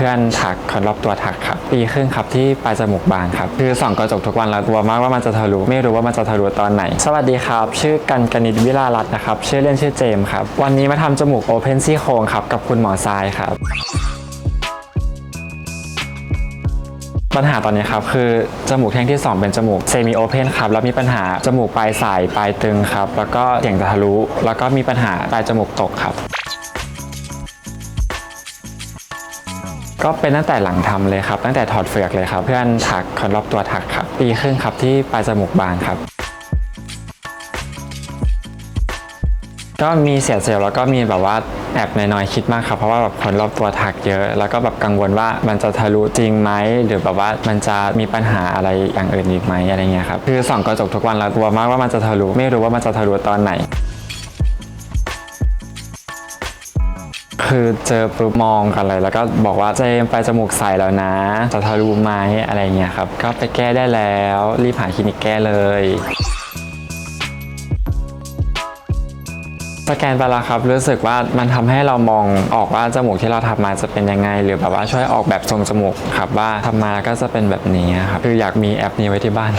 เพื่อนทักคนรอบตัวทักครับปีครึ่งครับที่ปลายจมูกบานครับคือส่องกระจกทุกวันแล้วกลัวมากว่ามันจะทะลุไม่รู้ว่ามันจะทะลุตอนไหน สวัสดีครับ ชื่อกันกนิตวิลารัตน์นะครับชื่อเล่นชื่อเจมครับวันนี้มาทำจมูกโอเพนซี่โครงครับกับคุณหมอทรายครับปัญหาตอนนี้ครับคือจมูกแท่งที่ 2 เป็นจมูกเซมิโอเพนครับแล้วมีปัญหาจมูกปลายสายปลายตึงครับแล้วก็เสียงจะทะลุแล้วก็มีปัญหาปลายจมูกตกครับ ก็เป็นตั้งแต่หลังทำเลยครับ ตั้งแต่ถอดเฟือกเลยครับ เพื่อนทักคนรอบตัวทักครับ ปีครึ่งครับที่ปลายจมูกบานครับ ก็มีเสียเซลล์แล้วก็มีแบบว่าแอบน้อยๆคิดมากครับ เพราะว่าแบบคนรอบตัวทักเยอะ แล้วก็แบบกังวลว่ามันจะทะลุจริงไหมหรือแบบว่ามันจะมีปัญหาอะไรอย่างอื่นอีกไหมอะไรเงี้ยครับคือส่องกระจกทุกวันแล้วกลัวมากว่ามันจะทะลุไม่รู้ว่ามันจะทะลุตอนไหน คือเจอปุ๊บมองกันเลยแล้วก็บอกว่าเจมไปจมูกใสแล้วนะจะทะลุไหมอะไรเงี้ยครับ ก็ไปแก้ได้แล้ว รีบหาคลินิกแก้เลย สแกนไปแล้วครับรู้สึกว่ามันทำให้เรามองออกว่าจมูกที่เราทำมาจะเป็นยังไง หรือแบบว่าช่วยออกแบบทรงจมูกครับว่าทำมาก็จะเป็นแบบนี้ครับคืออยากมีแอปนี้ไว้ที่บ้าน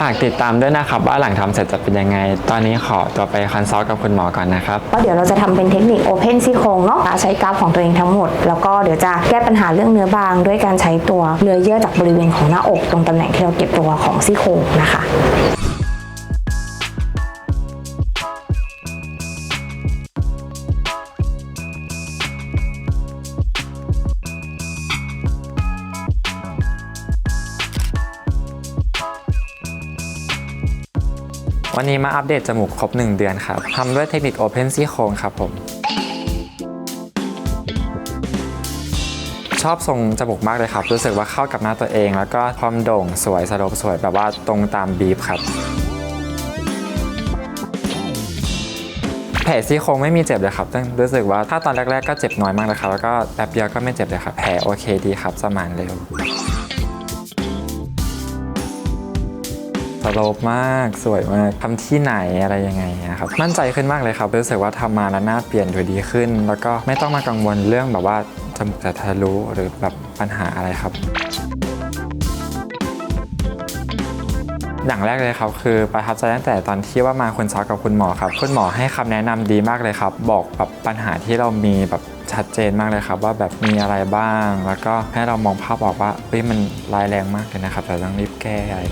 ฝากติดตามด้วยนะครับว่าหลังทำเสร็จจะเป็นยังไง ตอนนี้ขอตัวไปคอนซัลท์กับคุณหมอก่อนนะครับก็เดี๋ยวเราจะทำเป็นเทคนิคโอเพนซี่โครงเนาะใช้กราฟของตัวเองทั้งหมด แล้วก็เดี๋ยวจะแก้ปัญหาเรื่องเนื้อบาง ด้วยการใช้ตัวเนื้อเยื่อจากบริเวณของหน้าอกตรงตำแหน่งที่เราเก็บตัวของซี่โครงนะคะ วันนี้มาอัปเดตจมูกครบ 1 เดือนครับทำด้วยเทคนิค Open ซี่โครงครับผม ชอบทรงจมูกมากเลยครับ รู้สึกว่าเข้ากับหน้าตัวเอง แล้วก็ความโด่งสวยสโลปสวยแบบว่าตรงตามบีฟครับแผลซี่โครงไม่มีเจ็บเลยครับต้องรู้สึกว่าถ้าตอนแรก ๆ ก็เจ็บน้อยมากเลยครับ แล้วก็แป๊บเดียวก็ไม่เจ็บเลยครับ แผลโอเคดีครับ สมานเร็ว สโลปมากสวยมากทำที่ไหนอะไรยังไงนะครับมั่นใจขึ้นมากเลยครับรู้สึกว่าทำมาแล้วหน้าเปลี่ยนดูดีขึ้น แล้วก็ไม่ต้องมากังวลเรื่องแบบว่าจมูกจะทะลุหรือแบบปัญหาอะไรครับอย่างแรกเลยครับคือประทับใจตั้งแต่ตอนที่ว่ามาคนซักกับคุณหมอครับ คุณหมอให้คำแนะนำดีมากเลยครับ บอกแบบปัญหาที่เรามีแบบชัดเจนมากเลยครับ ว่าแบบมีอะไรบ้าง แล้วก็ให้เรามองภาพออกว่าเฮ้ยมันรายแรงมากเลยนะครับแต่ต้องรีบแก้อะไร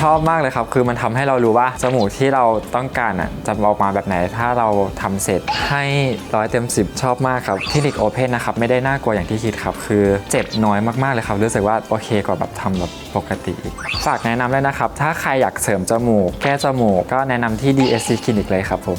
ชอบมากเลยครับ คือมันทำให้เรารู้ว่าจมูกที่เราต้องการอะจะออกมาแบบไหน ถ้าเราทำเสร็จให้ร้อยเต็ม 10 ชอบมากครับคลินิกโอเพนนะครับ ไม่ได้น่ากลัวอย่างที่คิดครับ คือเจ็บน้อยมากๆเลยครับ รู้สึกว่าโอเคกว่าแบบทำแบบปกติอีก ฝากแนะนำเลยนะครับ ถ้าใครอยากเสริมจมูก แก้จมูก ก็แนะนำที่ DSC คลินิกเลยครับผม